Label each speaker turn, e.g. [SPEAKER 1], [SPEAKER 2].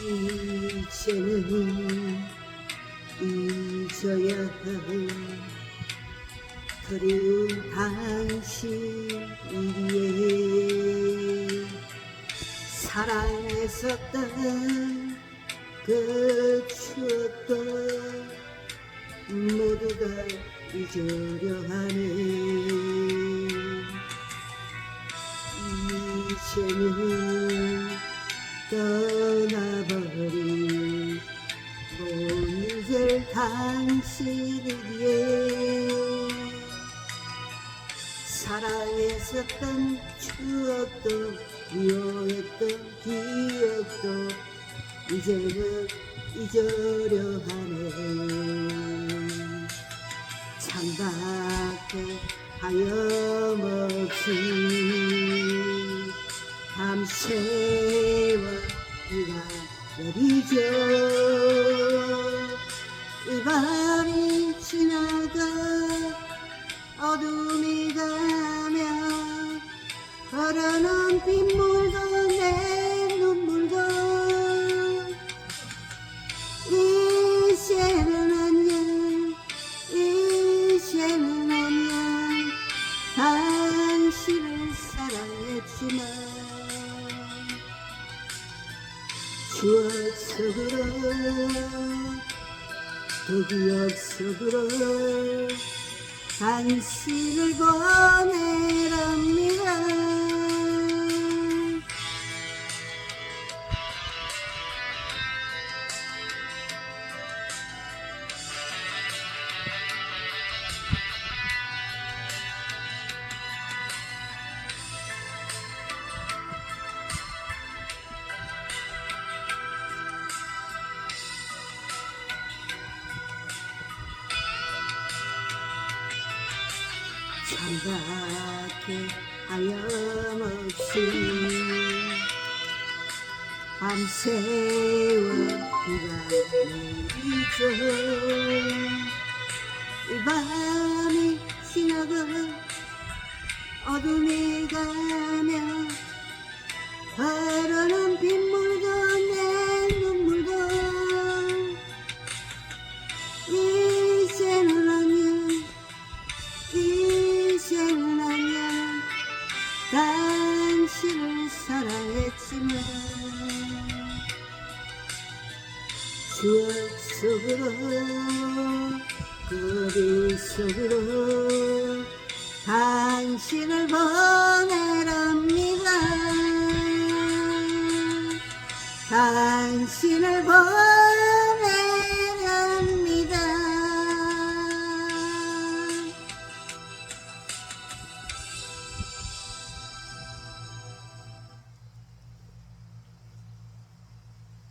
[SPEAKER 1] 이제는 잊어야 할 그리운 당신이기에 사랑했었던 그 추억도 모두가 잊으려 하네 이제는 떠나 당신이기에 사랑했었던 추억도 미워했던 기억도 이제는 잊으려 하네. 창밖에 하염없이 밤새워 비가 내리죠 이 밤이 지나가 어둠이 가면 흐르는 빗물도 내 눈물도 이제는 안녕 이제는 안녕. 당신을 사랑했지만 추억 속으로 그 기억 속으로 당신을 보내랍니다. 창밖에 하염없이 밤새워 비가 내리죠 추억 속으로 거리 속으로 당신을 보내랍니다. 당신을 보내